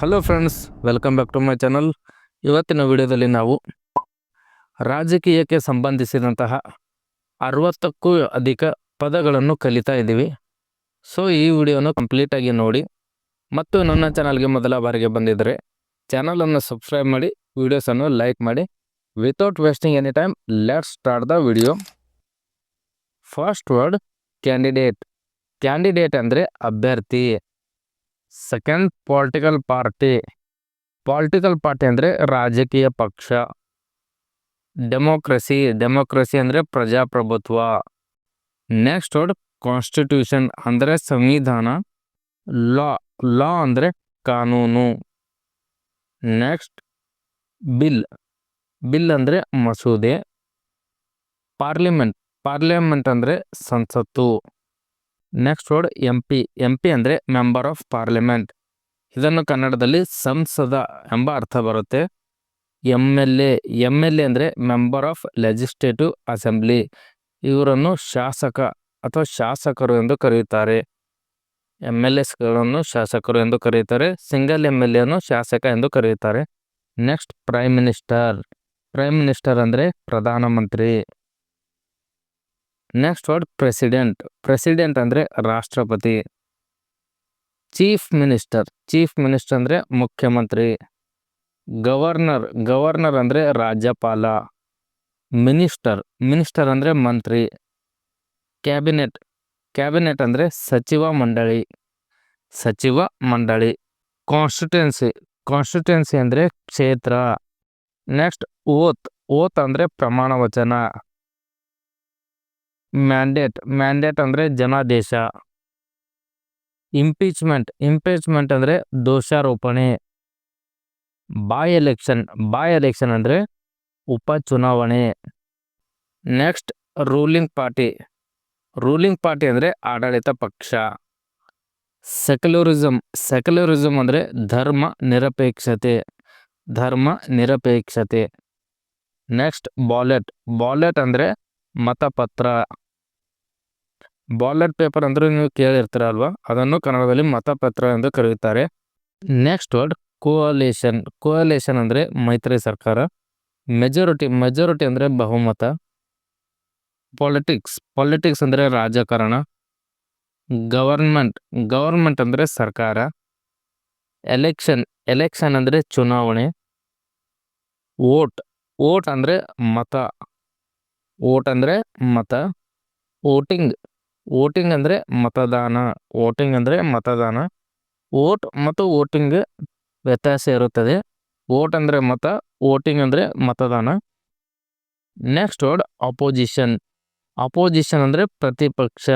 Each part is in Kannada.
Hello friends welcome back to my channel ಇವತ್ತಿನ ವಿಡಿಯೋದಲ್ಲಿ ನಾವು ರಾಜಕೀಯಕ್ಕೆ ಸಂಬಂಧಿಸಿದಂತಹ ಅರವತ್ತಕ್ಕೂ ಅಧಿಕ ಪದಗಳನ್ನು ಕಲಿತಾ ಇದ್ದೀವಿ. ಸೊ ಈ ವಿಡಿಯೋನ ಕಂಪ್ಲೀಟಾಗಿ ನೋಡಿ. ಮತ್ತು ನನ್ನ ಚಾನಲ್ಗೆ ಮೊದಲ ಬಾರಿಗೆ ಬಂದಿದ್ದರೆ ಚಾನಲನ್ನು ಸಬ್ಸ್ಕ್ರೈಬ್ ಮಾಡಿ ವಿಡಿಯೋಸನ್ನು ಲೈಕ್ ಮಾಡಿ. Without wasting any time let start the video first word candidate candidate ಅಂದರೆ ಅಭ್ಯರ್ಥಿ. Second political party political party ಅಂದರೆ ರಾಜಕೀಯ ಪಕ್ಷ. ಡೆಮೋಕ್ರಸಿ ಡೆಮೋಕ್ರಸಿ ಅಂದರೆ ಪ್ರಜಾಪ್ರಭುತ್ವ. ನೆಕ್ಸ್ಟ್ ವರ್ಡ್ ಕಾನ್ಸ್ಟಿಟ್ಯೂಷನ್ ಅಂದರೆ ಸಂವಿಧಾನ. ಲಾ ಲಾ ಅಂದರೆ ಕಾನೂನು. ನೆಕ್ಸ್ಟ್ ಬಿಲ್ ಬಿಲ್ ಅಂದರೆ ಮಸೂದೆ. ಪಾರ್ಲಿಮೆಂಟ್ ಪಾರ್ಲಿಮೆಂಟ್ ಅಂದರೆ ಸಂಸತ್ತು. Next word M P M P ಅಂದರೆ ಮೆಂಬರ್ ಆಫ್ ಪಾರ್ಲಿಮೆಂಟ್ ಇದನ್ನು ಕನ್ನಡದಲ್ಲಿ ಸಂಸದ ಎಂಬ ಅರ್ಥ ಬರುತ್ತೆ. M L A M L A ಅಂದರೆ ಮೆಂಬರ್ ಆಫ್ ಲೆಜಿಸ್ಲೇಟಿವ್ ಅಸೆಂಬ್ಲಿ ಇವರನ್ನು ಶಾಸಕ ಅಥವಾ ಶಾಸಕರು ಎಂದು ಕರೆಯುತ್ತಾರೆ. ಎಂ ಎಲ್ ಎಸ್ಗಳನ್ನು ಶಾಸಕರು ಎಂದು ಕರೆಯುತ್ತಾರೆ. ಸಿಂಗಲ್ ಎಂ ಎಲ್ ಎನ್ನು ಶಾಸಕ ಎಂದು ಕರೆಯುತ್ತಾರೆ. Next prime minister prime minister ಅಂದರೆ ಪ್ರಧಾನಮಂತ್ರಿ ನೆಕ್ಸ್ಟ್ ವರ್ಡ್ ಪ್ರೆಸಿಡೆಂಟ್ ಪ್ರೆಸಿಡೆಂಟ್ ಅಂದರೆ ರಾಷ್ಟ್ರಪತಿ. ಚೀಫ್ ಮಿನಿಸ್ಟರ್ ಚೀಫ್ ಮಿನಿಸ್ಟರ್ ಅಂದರೆ ಮುಖ್ಯಮಂತ್ರಿ. ಗವರ್ನರ್ ಗವರ್ನರ್ ಅಂದರೆ ರಾಜ್ಯಪಾಲ. ಮಿನಿಸ್ಟರ್ ಮಿನಿಸ್ಟರ್ ಅಂದರೆ ಮಂತ್ರಿ. ಕ್ಯಾಬಿನೆಟ್ ಕ್ಯಾಬಿನೆಟ್ ಅಂದರೆ ಸಚಿವ ಮಂಡಳಿ. ಸಚಿವ ಮಂಡಳಿ. ಕಾನ್ಸ್ಟಿಟ್ಯೂನ್ಸಿ ಕಾನ್ಸ್ಟಿಟ್ಯೂನ್ಸಿ ಅಂದರೆ ಕ್ಷೇತ್ರ. ನೆಕ್ಸ್ಟ್ ಓತ್ ಓತ್ ಅಂದರೆ ಪ್ರಮಾಣ ವಚನ. ಮ್ಯಾಂಡೇಟ್ ಮ್ಯಾಂಡೇಟ್ ಅಂದರೆ ಜನಾದೇಶ. ಇಂಪೀಚ್ಮೆಂಟ್ ಇಂಪೀಚ್ಮೆಂಟ್ ಅಂದರೆ ದೋಷಾರೋಪಣೆ. ಬಾಯ್ ಎಲೆಕ್ಷನ್ ಬಾಯ್ ಎಲೆಕ್ಷನ್ ಅಂದರೆ ಉಪಚುನಾವಣೆ. Next ruling party ruling party ಅಂದರೆ ಆಡಳಿತ ಪಕ್ಷ. ಸೆಕ್ಯುಲರಿಸಮ್ ಸೆಕ್ಯುಲರಿಸಮ್ ಅಂದರೆ ಧರ್ಮ ನಿರಪೇಕ್ಷತೆ. ಧರ್ಮ ನಿರಪೇಕ್ಷತೆ. ನೆಕ್ಸ್ಟ್ ಬಾಲೆಟ್ ಬಾಲೆಟ್ ಅಂದರೆ ಮತಪತ್ರ. ಬಾಲೆಟ್ ಪೇಪರ್ ಅಂದರೆ ನೀವು ಕೇಳಿರ್ತೀರಲ್ವಾ? ಅದನ್ನು ಕನ್ನಡದಲ್ಲಿ ಮತಪತ್ರ ಎಂದು ಕರೆಯುತ್ತಾರೆ. ನೆಕ್ಸ್ಟ್ ವರ್ಡ್ ಕೋಲೇಷನ್ ಕೋಲೇಷನ್ ಅಂದರೆ ಮೈತ್ರಿ ಸರ್ಕಾರ. ಮೆಜಾರಿಟಿ ಮೆಜಾರಿಟಿ ಅಂದರೆ ಬಹುಮತ. ಪಾಲಿಟಿಕ್ಸ್ ಪಾಲಿಟಿಕ್ಸ್ ಅಂದರೆ ರಾಜಕಾರಣ. ಗವರ್ಮೆಂಟ್ ಗವರ್ಮೆಂಟ್ ಅಂದರೆ ಸರ್ಕಾರ. ಎಲೆಕ್ಷನ್ ಎಲೆಕ್ಷನ್ ಅಂದರೆ ಚುನಾವಣೆ. ವೋಟ್ ವೋಟ್ ಅಂದರೆ ಮತ. ವೋಟ್ ಅಂದರೆ ಮತ, ವೋಟಿಂಗ್ ವೋಟಿಂಗ್ ಅಂದರೆ ಮತದಾನ, ವೋಟಿಂಗ್ ಅಂದರೆ ಮತದಾನ, ವೋಟ್ ಮತ್ತು ವೋಟಿಂಗ್ ವ್ಯತ್ಯಾಸ ಇರುತ್ತದೆ. ವೋಟ್ ಅಂದರೆ ಮತ, ವೋಟಿಂಗ್ ಅಂದರೆ ಮತದಾನ. ನೆಕ್ಸ್ಟ್ ವರ್ಡ್ ಅಪೋಸಿಷನ್ ಅಪೋಸಿಷನ್ ಅಂದರೆ ಪ್ರತಿಪಕ್ಷ.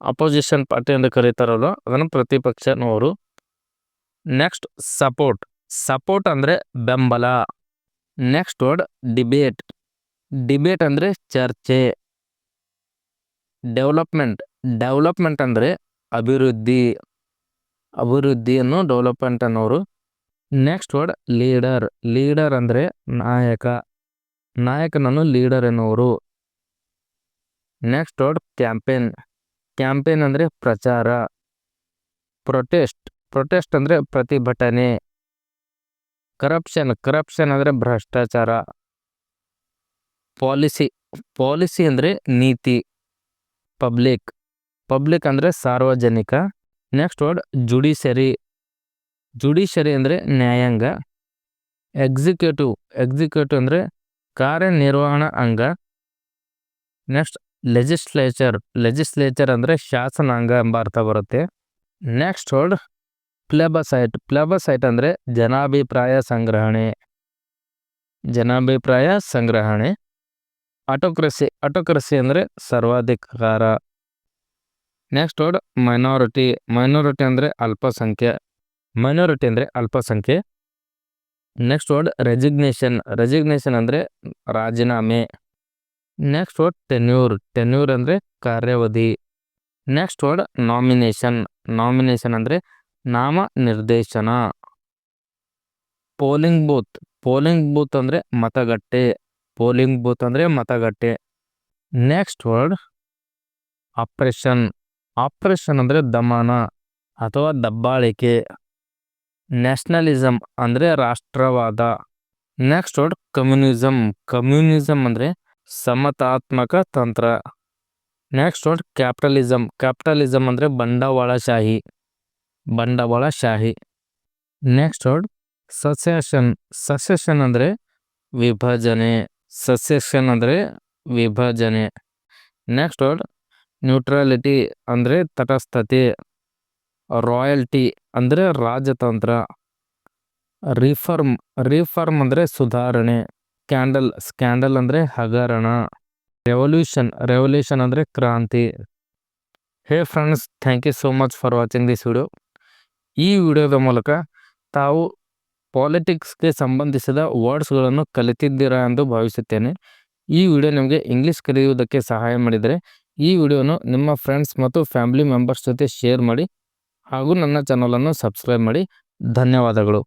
ಅಪೋಸಿಷನ್ ಪಾರ್ಟಿ ಎಂದು ಕರೀತಾರಲ್ಲ, ಅದನ್ನು ಪ್ರತಿಪಕ್ಷನವರು. ನೆಕ್ಸ್ಟ್ ಸಪೋರ್ಟ್ ಸಪೋರ್ಟ್ ಅಂದರೆ ಬೆಂಬಲ. ನೆಕ್ಸ್ಟ್ ವರ್ಡ್ ಡಿಬೇಟ್ ಡಿಬೇಟ್ ಅಂದರೆ ಚರ್ಚೆ. ಡೆವಲಪ್ಮೆಂಟ್ ಡೆವಲಪ್ಮೆಂಟ್ ಅಂದರೆ ಅಭಿವೃದ್ಧಿ. ಅಭಿವೃದ್ಧಿಯನ್ನು ಡೆವಲಪ್ಮೆಂಟ್ ಅನ್ನೋರು. ನೆಕ್ಸ್ಟ್ ವರ್ಡ್ ಲೀಡರ್ ಲೀಡರ್ ಅಂದರೆ ನಾಯಕ. ನಾಯಕನನ್ನು ಲೀಡರ್ ಎನ್ನುವರು. ನೆಕ್ಸ್ಟ್ ವರ್ಡ್ ಕ್ಯಾಂಪೇನ್ ಕ್ಯಾಂಪೇನ್ ಅಂದರೆ ಪ್ರಚಾರ. ಪ್ರೊಟೆಸ್ಟ್ ಪ್ರೊಟೆಸ್ಟ್ ಅಂದರೆ ಪ್ರತಿಭಟನೆ. ಕರಪ್ಷನ್ ಕರಪ್ಷನ್ ಅಂದರೆ ಭ್ರಷ್ಟಾಚಾರ. ಪಾಲಿಸಿ ಪಾಲಿಸಿ ಅಂದರೆ ನೀತಿ ಪಬ್ಲಿಕ್ ಪಬ್ಲಿಕ್ ಅಂದರೆ ಸಾರ್ವಜನಿಕ ನೆಕ್ಸ್ಟ್ ವರ್ಡ್ ಜುಡಿಷರಿ ಜುಡಿಷರಿ ಅಂದರೆ ನ್ಯಾಯಾಂಗ ಎಕ್ಸಿಕ್ಯೂಟಿವ್ ಎಕ್ಸಿಕ್ಯೂಟಿವ್ ಅಂದರೆ ಕಾರ್ಯನಿರ್ವಹಣಾ ಅಂಗ ನೆಕ್ಸ್ಟ್ ಲೆಜಿಸ್ಲೇಚರ್ ಲೆಜಿಸ್ಲೇಚರ್ ಅಂದರೆ ಶಾಸನಾಂಗ ಎಂಬ ಅರ್ಥ ಬರುತ್ತೆ ನೆಕ್ಸ್ಟ್ ವರ್ಡ್ ಪ್ಲೆಬಸೈಟ್ ಪ್ಲೆಬಸೈಟ್ ಅಂದರೆ ಜನಾಭಿಪ್ರಾಯ ಸಂಗ್ರಹಣೆ ಜನಾಭಿಪ್ರಾಯ ಸಂಗ್ರಹಣೆ ಆಟೋಕ್ರಸಿ ಆಟೋಕ್ರಸಿ ಅಂದರೆ ಸರ್ವಾಧಿಕಾರ. ನೆಕ್ಸ್ಟ್ ವರ್ಡ್ ಮೈನಾರಿಟಿ ಮೈನಾರಿಟಿ ಅಂದರೆ ಅಲ್ಪಸಂಖ್ಯೆ. ಮೈನಾರಿಟಿ ಅಂದರೆ ಅಲ್ಪಸಂಖ್ಯೆ. ನೆಕ್ಸ್ಟ್ ವರ್ಡ್ ರೆಜಿಗ್ನೇಷನ್ ರೆಜಿಗ್ನೇಷನ್ ಅಂದರೆ ರಾಜೀನಾಮೆ. ನೆಕ್ಸ್ಟ್ ವರ್ಡ್ ಟೆನ್ಯೂರ್ ಟೆನ್ಯೂರ್ ಅಂದರೆ ಕಾರ್ಯಾವಧಿ. ನೆಕ್ಸ್ಟ್ ವರ್ಡ್ ನಾಮಿನೇಷನ್ ನಾಮಿನೇಷನ್ ಅಂದರೆ ನಾಮ ನಿರ್ದೇಶನ ಪೋಲಿಂಗ್ ಬೂತ್ ಪೋಲಿಂಗ್ ಬೂತ್ ಅಂದರೆ ಮತಗಟ್ಟೆ. ಪೋಲಿಂಗ್ ಬೂತ್ ಅಂದರೆ ಮತಗಟ್ಟೆ. ನೆಕ್ಸ್ಟ್ ವರ್ಡ್ ಆಪ್ರೇಷನ್ ಆಪ್ರೇಷನ್ ಅಂದರೆ ದಮನ ಅಥವಾ ದಬ್ಬಾಳಿಕೆ. ನ್ಯಾಷನಲಿಸಮ್ ಅಂದರೆ ರಾಷ್ಟ್ರವಾದ. ನೆಕ್ಸ್ಟ್ ವರ್ಡ್ ಕಮ್ಯುನಿಸಮ್ ಕಮ್ಯುನಿಸಮ್ ಅಂದರೆ ಸಮತಾತ್ಮಕ ತಂತ್ರ. ನೆಕ್ಸ್ಟ್ ವರ್ಡ್ ಕ್ಯಾಪಿಟಲಿಸಮ್ ಕ್ಯಾಪಿಟಲಿಸಮ್ ಅಂದರೆ ಬಂಡವಾಳಶಾಹಿ. ಬಂಡವಾಳಶಾಹಿ. ನೆಕ್ಸ್ಟ್ ವರ್ಡ್ ಸಸೆಷನ್ ಸಸೆಷನ್ ಅಂದರೆ ವಿಭಜನೆ. ಸಸೆಷನ್ ಅಂದರೆ ವಿಭಜನೆ. ನೆಕ್ಸ್ಟ್ ವರ್ಡ್ ನ್ಯೂಟ್ರಾಲಿಟಿ ಅಂದರೆ ತಟಸ್ಥತೆ. ರಾಯಲ್ಟಿ ಅಂದರೆ ರಾಜತಂತ್ರ. ರಿಫರ್ಮ್ ರಿಫರ್ಮ್ ಅಂದರೆ ಸುಧಾರಣೆ. ಸ್ಕ್ಯಾಂಡಲ್ ಸ್ಕ್ಯಾಂಡಲ್ ಅಂದರೆ ಹಗರಣ. ರೆವಲ್ಯೂಷನ್ ರೆವಲ್ಯೂಷನ್ ಅಂದರೆ ಕ್ರಾಂತಿ. Hey friends thank you so much for watching this video ಈ ವಿಡಿಯೋದ ಮೂಲಕ ತಾವು ಪಾಲಿಟಿಕ್ಸ್ಗೆ ಸಂಬಂಧಿಸಿದ ವರ್ಡ್ಸ್ಗಳನ್ನು ಕಲಿತಿದ್ದೀರಾ ಎಂದು ಭಾವಿಸುತ್ತೇನೆ. ಈ ವಿಡಿಯೋ ನಿಮಗೆ ಇಂಗ್ಲೀಷ್ ಕಲಿಯುವುದಕ್ಕೆ ಸಹಾಯ ಮಾಡಿದರೆ ಈ ವಿಡಿಯೋನು ನಿಮ್ಮ ಫ್ರೆಂಡ್ಸ್ ಮತ್ತು ಫ್ಯಾಮಿಲಿ ಮೆಂಬರ್ಸ್ ಜೊತೆ ಶೇರ್ ಮಾಡಿ ಹಾಗೂ ನನ್ನ ಚಾನಲನ್ನು ಸಬ್ಸ್ಕ್ರೈಬ್ ಮಾಡಿ. ಧನ್ಯವಾದಗಳು.